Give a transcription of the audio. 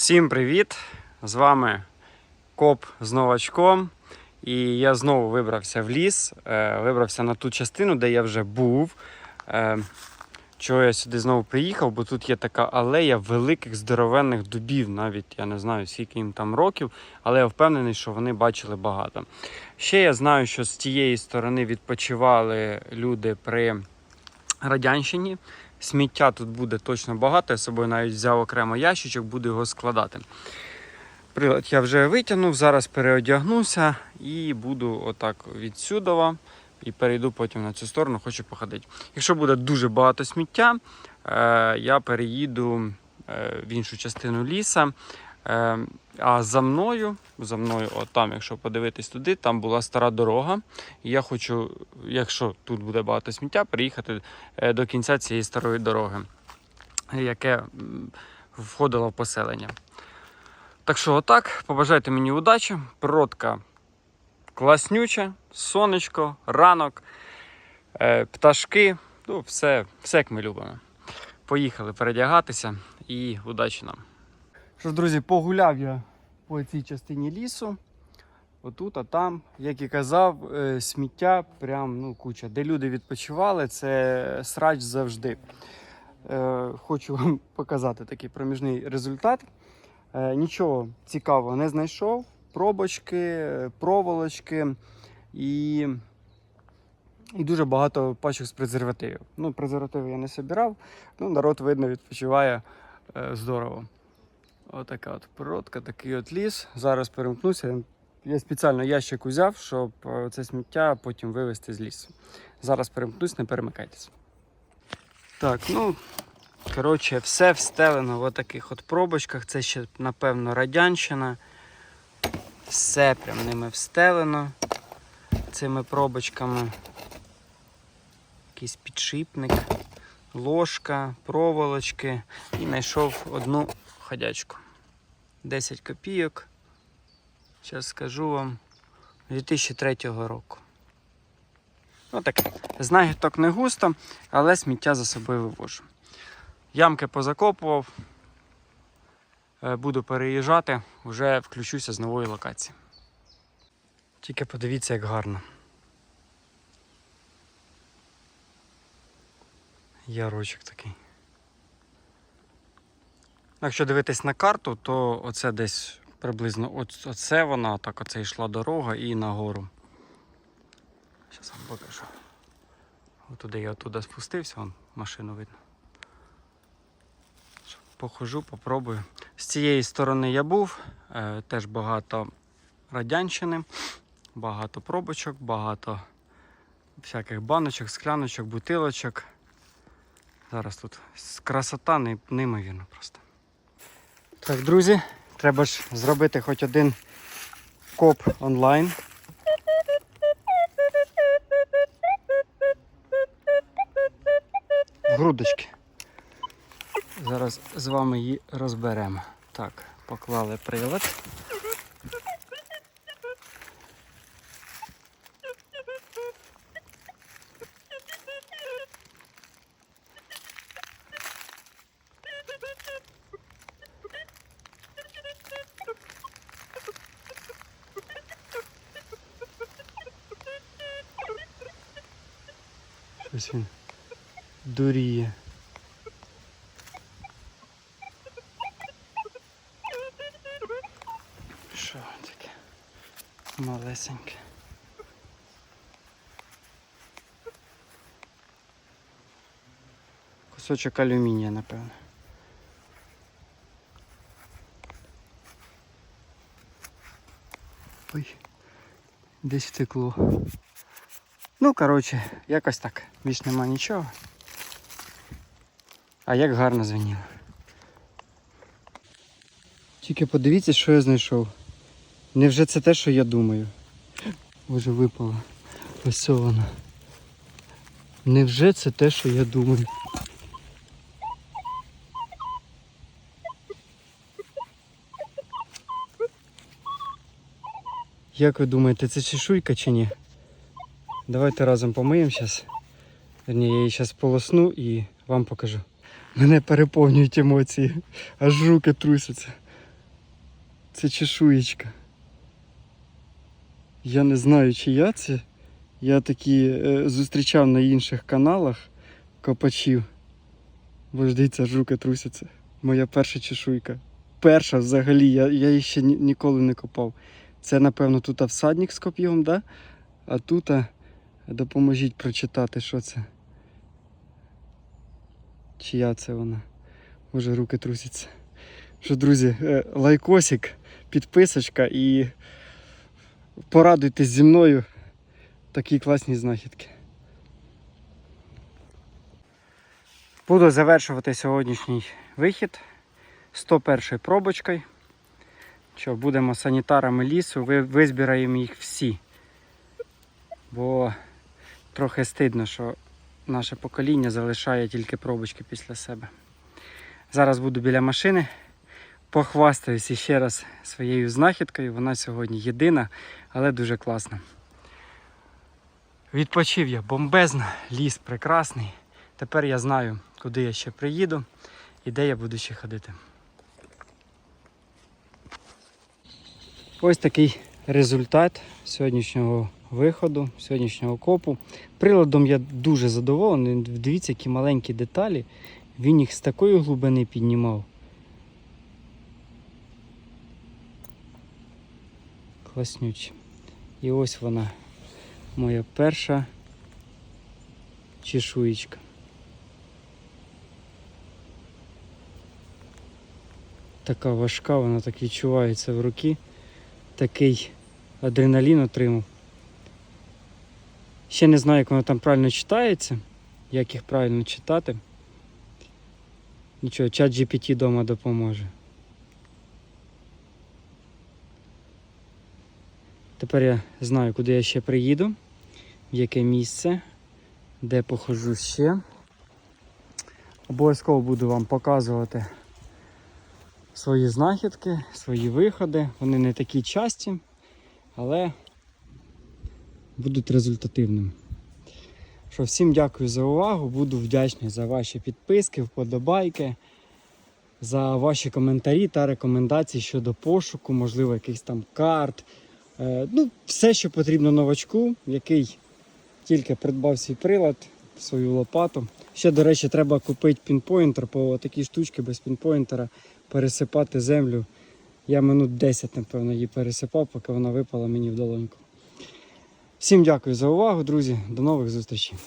Всім привіт! З вами Коп з новачком. І я знову вибрався в ліс, е, вибрався на ту частину, де я вже був. Е, Чого я сюди знову приїхав, бо тут є така алея великих здоровенних дубів. Навіть я не знаю, скільки їм там років, але я впевнений, що вони бачили багато. Ще я знаю, що з тієї сторони відпочивали люди при Радянщині. Сміття тут буде точно багато. Я з собою навіть взяв окремо ящичок, буду його складати. Прилад я вже витягнув, зараз переодягнуся і буду отак відсюдова. І перейду потім на цю сторону, хочу походити. Якщо буде дуже багато сміття, е, я переїду е, в іншу частину ліса. Е, а за мною, за мною, от там, якщо подивитись туди, там була стара дорога. Я хочу, якщо тут буде багато сміття, приїхати е, до кінця цієї старої дороги, яке входило в поселення. Так що, отак, побажайте мені удачі. Природка класнюча, сонечко, ранок, е, пташки, ну, все, все як ми любимо. Поїхали передягатися і удачі нам. Що ж, друзі, погуляв я по цій частині лісу. Отут, а там, як і казав, е, сміття прям ну, куча. Де люди відпочивали, це срач завжди. Е, Хочу вам показати такий проміжний результат. Е, Нічого цікавого не знайшов. Пробочки, проволочки і, і дуже багато пачок з презервативів. Ну, презервативи я не собирав, ну, народ, видно, відпочиває здорово. Отака от природка, такий от ліс. Зараз перемкнуся. Я спеціально ящик узяв, щоб е, це сміття потім вивезти з лісу. Зараз перемкнусь, не перемикайтесь. Так, ну, коротше, все встелено в таких от пробочках. Це ще, напевно, радянщина. Все прям ними встелено цими пробочками. Якийсь підшипник, ложка, проволочки. І знайшов одну ходячку. 10 копійок. Зараз скажу вам 2003 року. Ну таке. Знахідок не густо, але сміття за собою вивожу. Ямки позакопував. Е, Буду переїжджати, вже включуся з нової локації. Тільки подивіться, як гарно. Ярочок такий. Якщо дивитись на карту, то оце десь приблизно оце вона, так оце йшла дорога і нагору. Зараз вам покажу. Отуди я оттуда спустився, вон машину видно. Похожу, попробую. З цієї сторони я був, е, теж багато радянщини, багато пробочок, багато всяких баночок, скляночок, бутилочок. Зараз тут красота не- неймовірна просто. Так, друзі, треба ж зробити хоч один коп онлайн. Грудочки. Зараз з вами її розберемо. Так, поклали прилад. Щось він дуріє. Що таке? Малесеньке. Кусочок алюмінія, напевно. Ой, десь втекло. Ну, коротше, якось так. Більш нема нічого. А як гарно звеніло. Тільки подивіться, що я знайшов. Невже це те, що я думаю? Боже, випало. Ось воно. Невже це те, що я думаю? Як ви думаєте, це чешуйка чи ні? Давайте разом помиємо зараз. Верні, я її зараз полосну і вам покажу. Мене переповнюють емоції, аж руки трусяться. Це чешуєчка. Я не знаю, чия це. Я такі е, зустрічав на інших каналах копачів. Бо ж дивіться, жуки трусяться. Моя перша чешуйка. Перша взагалі, я, я її ще ні- ніколи не копав. Це, напевно, тут всадник з коп'єм, да? а тут допоможіть прочитати, що це. Чия це вона? Боже, руки трусяться. Що, друзі, е, лайкосик, підписочка і порадуйтесь зі мною. Такі класні знахідки. Буду завершувати сьогоднішній вихід 101 пробочкою. Що будемо санітарами лісу, ви- визбираємо їх всі. Бо трохи стидно, що наше покоління залишає тільки пробочки після себе. Зараз буду біля машини. Похвастаюся ще раз своєю знахідкою. Вона сьогодні єдина, але дуже класна. Відпочив я бомбезно, ліс прекрасний. Тепер я знаю, куди я ще приїду і де я буду ще ходити. Ось такий результат сьогоднішнього виходу, сьогоднішнього копу. Приладом я дуже задоволений. Дивіться, які маленькі деталі. Він їх з такої глибини піднімав. Класнюче. І ось вона, моя перша чешуєчка. Така важка, вона так відчувається в руки. Такий адреналін отримав. Ще не знаю, як воно там правильно читається, як їх правильно читати. Нічого, чат GPT вдома допоможе. Тепер я знаю, куди я ще приїду, в яке місце, де похожу ще. Обов'язково буду вам показувати свої знахідки, свої виходи. Вони не такі часті, але будуть результативними. Що, всім дякую за увагу. Буду вдячний за ваші підписки, вподобайки, за ваші коментарі та рекомендації щодо пошуку, можливо, якихось там карт. Е, Ну, все, що потрібно новачку, який тільки придбав свій прилад, свою лопату. Ще, до речі, треба купити пінпоінтер, по такій штучці без пінпоінтера пересипати землю. Я минут 10, напевно, її пересипав, поки вона випала мені в долоньку. Всім дякую за увагу, друзі. До нових зустрічей.